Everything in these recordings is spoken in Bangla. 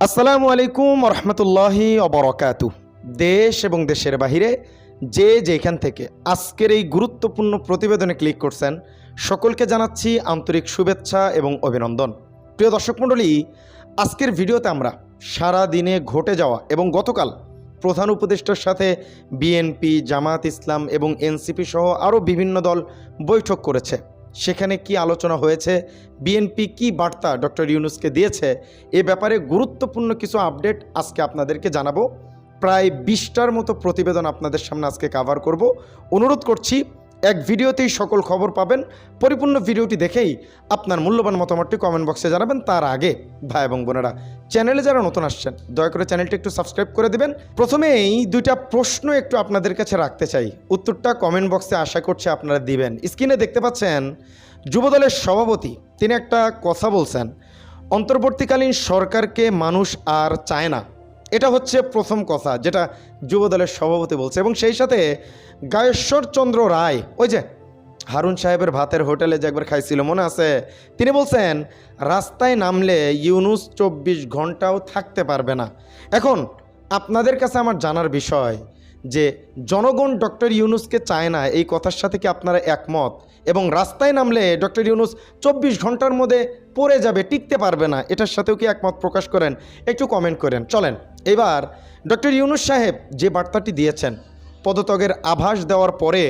আসসালামু আলাইকুম রহমতুল্লাহি অবরকাতু দেশ এবং দেশের বাহিরে যে যেখান থেকে আজকের এই গুরুত্বপূর্ণ প্রতিবেদনে ক্লিক করছেন, সকলকে জানাচ্ছি আন্তরিক শুভেচ্ছা এবং অভিনন্দন। প্রিয় দর্শক মণ্ডলী, আজকের ভিডিওতে আমরা সারা দিনে ঘটে যাওয়া এবং গতকাল প্রধান উপদেষ্টার সাথে বিএনপি জামাত ইসলাম এবং এনসিপি সহ আরও বিভিন্ন দল বৈঠক করেছে। সেখানে কি আলোচনা হয়েছে? বিএনপি কি বার্তা ডক্টর ইউনুসকে দিয়েছে? এ ব্যাপারে গুরুত্বপূর্ণ কিছু আপডেট আজকে আপনাদেরকে জানাব। প্রায় বিশটার মতো প্রতিবেদন আপনাদের সামনে আজকে কাভার করব। অনুরোধ করছি এক ভিডিওতেই সকল খবর পাবেন। পরিপূর্ণ ভিডিওটি দেখেই আপনার মূল্যবান মতামতটি কমেন্ট বক্সে জানাবেন। তার আগে ভাই এবং বোনেরা চ্যানেলে যারা নতুন আসছেন, দয়া করে চ্যানেলটি একটু সাবস্ক্রাইব করে দেবেন। প্রথমেই দুইটা প্রশ্ন একটু আপনাদের কাছে রাখতে চাই। উত্তরটা কমেন্ট বক্সে আশা করছি আপনারা দিবেন। স্ক্রিনে দেখতে পাচ্ছেন, যুবদলের সভাপতি, তিনি একটা কথা বলছেন, অন্তর্বর্তীকালীন সরকারকে মানুষ আর চায় না। এটা হচ্ছে প্রথম কথা যেটা যুবদলের সভাপতি বলছে। এবং সেই সাথে গায়েশ্বরচন্দ্র রায়, ওই যে হারুন সাহেবের ভাতের হোটেলে যে একবার খাইছিল, মনে আছে? তিনি বলছেন, রাস্তায় নামলে ইউনুস চব্বিশ ঘন্টাও থাকতে পারবে না। এখন আপনাদের কাছে আমার জানার বিষয় যে জনগণ ডক্টর ইউনুসকে চায় না, এই কথার সাথে কি আপনারা একমত? এবং রাস্তায় নামলে ডক্টর ইউনুস চব্বিশ ঘণ্টার মধ্যে পড়ে যাবে, টিকতে পারবে না, এটার সাথেও কি একমত প্রকাশ করেন? একটু কমেন্ট করেন। চলেন। এবার ডক্টর ইউনুস সাহেব যে বার্তাটি দিয়েছেন, পদত্যাগের আভাস দেওয়ার পরে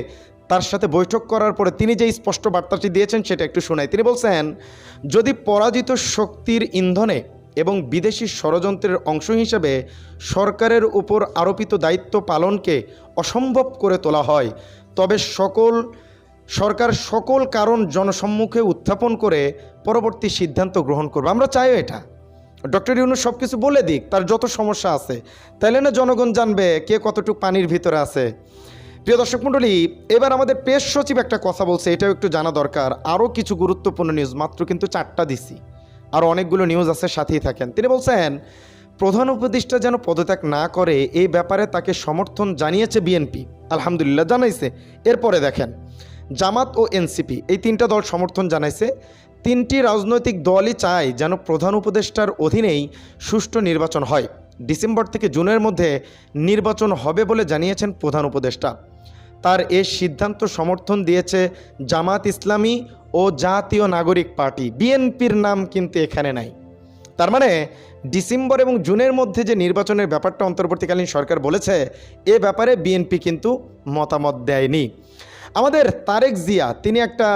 তার সাথে বৈঠক করার পরে তিনি যে স্পষ্ট বার্তাটি দিয়েছেন সেটা একটু শোনাই। তিনি বলছেন, যদি পরাজিত শক্তির ইন্ধনে এবং বিদেশি ষড়যন্ত্রের অংশ হিসেবে সরকারের উপর আরোপিত দায়িত্ব পালনকে অসম্ভব করে তোলা হয়, তবে সকল, সরকার সকল কারণ জনসম্মুখে উত্থাপন করে পরবর্তী সিদ্ধান্ত গ্রহণ করবে। আমরা চাইও এটা। ডক্টর ইউনুস সব কিছু বলে দিক, তার যত সমস্যা আছে। তাইলে না জনগণ জানবে কে কতটুকু পানির ভিতরে আছে। প্রিয় দর্শক মণ্ডলী, এবার আমাদের পেশ সচিব একটা কথা বলছে, এটাও একটু জানা দরকার। আরও কিছু গুরুত্বপূর্ণ নিউজ মাত্র কিন্তু চারটা দিছি। আর অনেকগুলো নিউজ আছে, সাথেই থাকেন। তিনি বলছেন, প্রধান উপদেষ্টা যেন পদত্যাগ না করে, এই ব্যাপারে তাকে সমর্থন জানিয়েছে বিএনপি আলহামদুলিল্লাহ, জানাইছে। এরপরে দেখেন, জামাত ও এনসিপি এই তিনটা দল সমর্থন জানাইছে। তিনটি রাজনৈতিক দলই চায় যেন প্রধান উপদেষ্টার অধীনেই সুষ্ঠু নির্বাচন হয়। ডিসেম্বর থেকে জুনের মধ্যে নির্বাচন হবে বলে জানিয়েছেন প্রধান উপদেষ্টা। তার এ সিদ্ধান্ত সমর্থন দিয়েছে জামাত ইসলামী ও জাতীয় নাগরিক পার্টি। বিএনপির নাম কিন্তু এখানে নাই। তার মানে ডিসেম্বর এবং জুনের মধ্যে যে নির্বাচনের ব্যাপারটা অন্তর্বর্তীকালীন সরকার বলেছে, এ ব্যাপারে বিএনপি কিন্তু মতামত দেয়নি। আমাদের তারেক জিয়া, তিনি একটা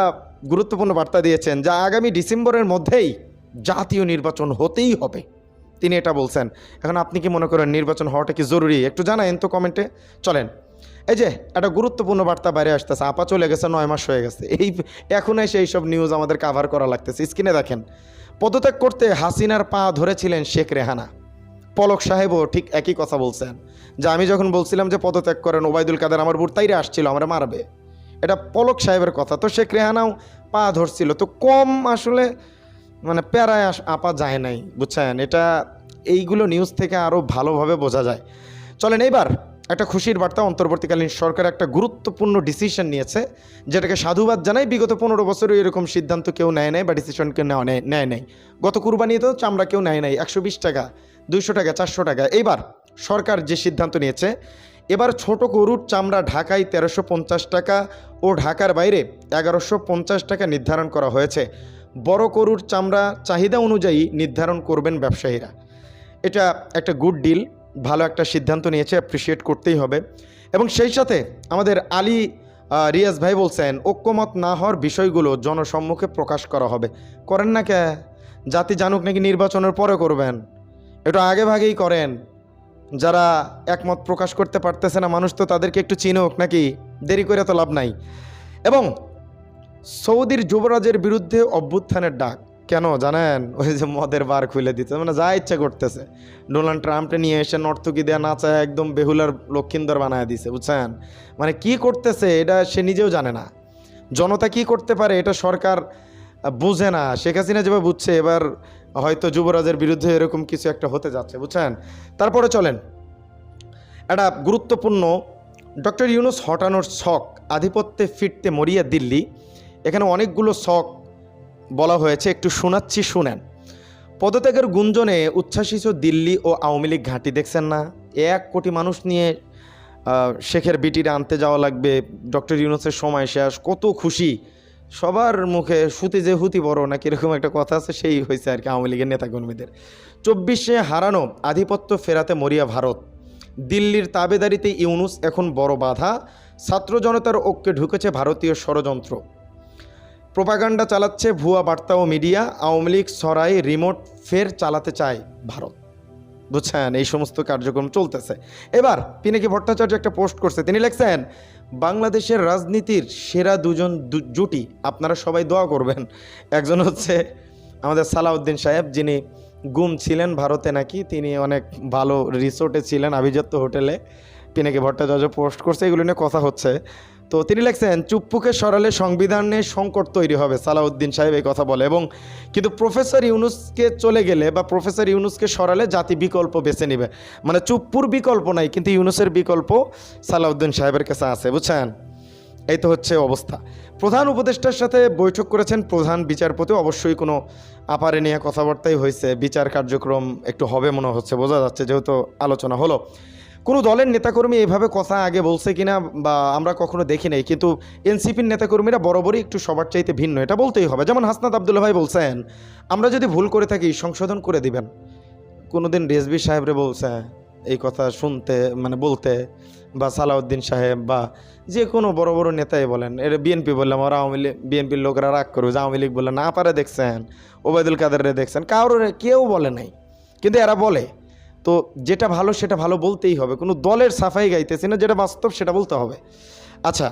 গুরুত্বপূর্ণ বার্তা দিয়েছেন যা আগামী ডিসেম্বরের মধ্যেই জাতীয় নির্বাচন হতেই হবে। তিনি এটা বলছেন। এখন আপনি কি মনে করেন নির্বাচন হওয়াটা কি জরুরি? একটু জানায়েন তো কমেন্টে। চলেন। এই যে, একটা গুরুত্বপূর্ণ বার্তা বাইরে আসতেছে। আপা চলে গেছে, নয় মাস হয়ে গেছে। এই এখন এসে এইসব নিউজ আমাদের কাভার করা লাগতেছে। স্ক্রিনে দেখেন। পদত্যাগ করতে হাসিনার পা ধরেছিলেন শেখ রেহানা। পলক সাহেবও ঠিক একই কথা বলছেন। যে আমি যখন বলছিলাম যে পদত্যাগ করেন, ওবায়দুল কাদের আমার বুড়তাইরে আসছিল, আমরা মারবে। এটা পলক সাহেবের কথা। তো শেখ রেহানাও পা ধরছিল। তো কম আসলে মানে প্যারায় আপা যায় নাই, বুঝছেন? এটা এইগুলো নিউজ থেকে আরও ভালোভাবে বোঝা যায়। চলেন এইবার একটা খুশির বার্তা, অন্তর্বর্তীকালীন সরকার একটা গুরুত্বপূর্ণ ডিসিশন নিয়েছে, যেটাকে সাধুবাদ জানাই বিগত পনেরো বছরও এরকম সিদ্ধান্ত কেউ নেয় নাই বা ডিসিশন কেউ নেওয়া নেয় নেয় নাই। গত কুরবানি তো চামড়া কেউ নেয় নাই, একশো বিশ টাকা, দুইশো টাকা, চারশো টাকা। এইবার সরকার যে সিদ্ধান্ত নিয়েছে এবার ছোট গরুর চামড়া ঢাকায় তেরোশো টাকা ও ঢাকার বাইরে এগারোশো টাকা নির্ধারণ করা হয়েছে। বড় গরুর চামড়া চাহিদা অনুযায়ী নির্ধারণ করবেন ব্যবসায়ীরা। এটা একটা গুড ডিল ভালো একটা সিদ্ধান্ত নিয়েছে অ্যাপ্রিসিয়েট করতেই হবে। এবং সেই সাথে আমাদের আলী রিয়াজ ভাই বলছেন, ঐক্যমত না হওয়ার বিষয়গুলো জনসম্মুখে প্রকাশ করা হবে। করেন না কে? জাতি জানুক নাকি নির্বাচনের পরে করবেন। এটা আগে ভাগেই করেন। যারা একমত প্রকাশ করতে পারতেছে না, মানুষ তো তাদেরকে একটু চিনুক নাকি? দেরি করে তো লাভ নাই। এবং সৌদির যুবরাজের বিরুদ্ধে অভ্যুত্থানের ডাক, কেন জানেন? ওই যে মদের বার খুলে দিতে মানে যা ইচ্ছা করতেছে। ডোনাল্ড ট্রাম্পকে নিয়ে এসে নর্তকি দেওয়া নাচায় একদম বেহুলার লক্ষিন্দর বানায় দিছে, বুঝছেন? মানে কি করতেছে, এটা সে নিজেও জানে না। জনতা কি করতে পারে, এটা সরকার বুঝে না। শেখ হাসিনা যেভাবে বুঝছে, এবার হয়তো যুবরাজের বিরুদ্ধে এরকম কিছু একটা হতে যাচ্ছে, বুঝছেন? তারপরে চলেন। একটা গুরুত্বপূর্ণ, ডক্টর ইউনুস হটানোর শখ, আধিপত্যে ফিরতে মরিয়া দিল্লি। এখানে অনেকগুলো শখ বলা হয়েছে, একটু শোনাচ্ছি, শুনেন। পদত্যাগের গুঞ্জনে উচ্ছ্বাসিত দিল্লি ও আওয়ামী লীগ ঘাঁটি, দেখছেন না? এক কোটি মানুষ নিয়ে শেখের বিটিরে আনতে যাওয়া লাগবে, ডক্টর ইউনুসের সময় শেষ। কত খুশি সবার মুখে সুতি যে হুতি বড় নাকি এরকম একটা কথা আছে, সেই হয়েছে আর কি আওয়ামী লীগের নেতাকর্মীদের। চব্বিশে হারানো আধিপত্য ফেরাতে মরিয়া ভারত। দিল্লির তাবেদারিতে ইউনুস এখন বড় বাধা, ছাত্র জনতার ঐক্যে ঢুকেছে ভারতীয় ষড়যন্ত্র। প্রোপাগান্ডা চালাচ্ছে ভুয়া বার্তা ও মিডিয়া, আওয়ামী লীগ সরাই রিমোট ফের চালাতে চায় ভারত। বুঝছেন? এই সমস্ত কার্যক্রম চলতেছে। এবার পিনাকি ভট্টাচার্য একটা পোস্ট করছে? তিনি লিখছেন, বাংলাদেশের রাজনীতির সেরা দুজন জুটি, আপনারা সবাই দোয়া করবেন। একজন হচ্ছে আমাদের সালাউদ্দিন সাহেব, যিনি গুম ছিলেন ভারতে নাকি, তিনি অনেক ভালো রিসোর্টে ছিলেন, আভিজাত্য হোটেলে। পিনাকি ভট্টাচার্য পোস্ট করছে? এগুলো নিয়ে কথা হচ্ছে। তো তিনি লেখছেন, চুপ্পুকে সরালে সংবিধানে সংকট তৈরি হবে সালাউদ্দিন সাহেব এই কথা বলে। এবং কিন্তু প্রফেসর ইউনুসকে চলে গেলে বা প্রফেসর ইউনুসকে সরালে জাতি বিকল্প বেছে নেবে। মানে চুপ্পুর বিকল্প নাই, কিন্তু ইউনুসের বিকল্প সালাউদ্দিন সাহেবের কাছে আছে, বুঝছেন? এই তো হচ্ছে অবস্থা। প্রধান উপদেষ্টার সাথে বৈঠক করেছেন প্রধান বিচারপতি অবশ্যই কোনো আপারে নিয়ে কথাবার্তাই হয়েছে। বিচার কার্যক্রম একটু হবে মনে হচ্ছে, বোঝা যাচ্ছে, যেহেতু আলোচনা হলো। কোনো দলের নেতাকর্মী এভাবে কথা আগে বলছে কিনা বা আমরা কখনো দেখি নাই, কিন্তু এনসিপির নেতাকর্মীরা বরাবরই একটু সবার চাইতে ভিন্ন, এটা বলতেই হবে। যেমন হাসনাত আবদুল্লা ভাই বলছেন, আমরা যদি ভুল করে থাকি, সংশোধন করে দিবেন। কোনোদিন রেজবি সাহেবরে বলছে, এই কথা শুনতে মানে বলতে, বা সালাউদ্দিন সাহেব বা যে কোনো বড় বড় নেতাই বলেন, এর বিএনপি বললাম, ওরা আওয়ামী লীগ, বিএনপির লোকরা রাগ করবে যে আওয়ামী লীগ বললে না, পারে দেখছেন, ওবায়দুল কাদেরে দেখছেন। কারোর কেউ বলে নাই, কিন্তু এরা বলে। তো যেটা ভালো সেটা ভালো বলতেই হবে। কোনো দলের সাফাই গাইতেছি না, যেটা বাস্তব সেটা বলতে হবে। আচ্ছা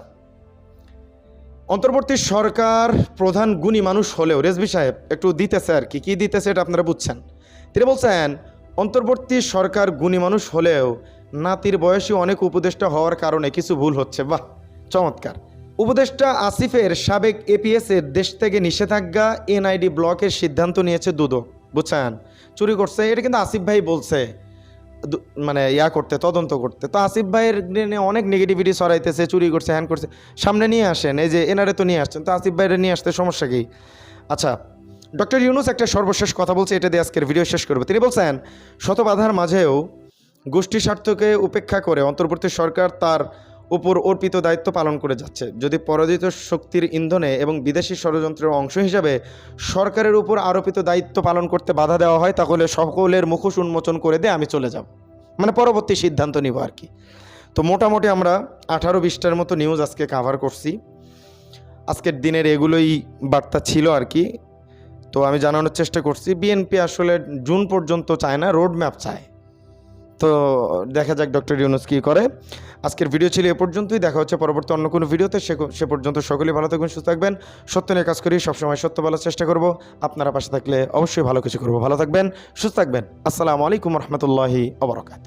অন্তর্বর্তী সরকার প্রধান গুণী মানুষ হলেও রেজবি সাহেব, একটু দিতেছে আর কি। কী দিতেছে এটা আপনারা বুঝছেন? তিনি বলছেন, অন্তর্বর্তী সরকার গুণী মানুষ হলেও, নাতির বয়সী অনেক উপদেষ্টা হওয়ার কারণে কিছু ভুল হচ্ছে। বাহ, চমৎকার। উপদেষ্টা আসিফের সাবেক এপিএসের দেশ থেকে নিষেধাজ্ঞা এনআইডি ব্লকের সিদ্ধান্ত নিয়েছে দুদক। বুঝছেন? চুরি করছে, এটা কিন্তু আসিফ ভাই বলছে। মানে ইয়া করতে, তদন্ত করতে। তো আসিফ ভাইয়ের নিয়ে অনেক নেগেটিভিটি সরাইতেছে চুরি করছে হ্যান করছে। সামনে নিয়ে আসেন, এই যে এনারে তো নিয়ে আসছেন, তো আসিফ ভাইয়ের নিয়ে আসতে সমস্যা কি? আচ্ছা ডক্টর ইউনুস একটা সর্বশেষ কথা বলছে, এটা দিয়ে আজকের ভিডিও শেষ করবে। তিনি বলছেন শত বাধার মাঝেও গোষ্ঠী স্বার্থকে উপেক্ষা করে অন্তর্বর্তী সরকার তার উপর অর্পিত দায়িত্ব পালন করে যাচ্ছে। যদি পরাজিত শক্তির ইন্ধনে এবং বিদেশি ষড়যন্ত্রের অংশ হিসাবে সরকারের উপর আরোপিত দায়িত্ব পালন করতে বাধা দেওয়া হয়, তাহলে সকলের মুখোশ উন্মোচন করে দিয়ে আমি চলে যাব। মানে পরবর্তী সিদ্ধান্ত নিব আর কি। তো মোটামুটি আমরা আঠারো বিশটার মতো নিউজ আজকে কাভার করছি। আজকের দিনের এগুলোই বার্তা ছিল আর কি। তো আমি জানানোর চেষ্টা করছি, বিএনপি আসলে জুন পর্যন্ত চায় না রোড ম্যাপ চায়। তো দেখা যাক ডক্টর ইউনুস কী করে। আজকের ভিডিও ছিল এ পর্যন্তই, দেখা হচ্ছে পরবর্তী অন্য কোনো ভিডিওতে। সে পর্যন্ত সকলেই ভালো থাকবেন, সুস্থ থাকবেন। সত্য নিয়ে কাজ করি, সবসময় সত্য বলার চেষ্টা করব। আপনারা পাশে থাকলে অবশ্যই ভালো কিছু করব। ভালো থাকবেন, সুস্থ থাকবেন। আসসালামু আলাইকুম রহমতুল্লাহি অবরকাত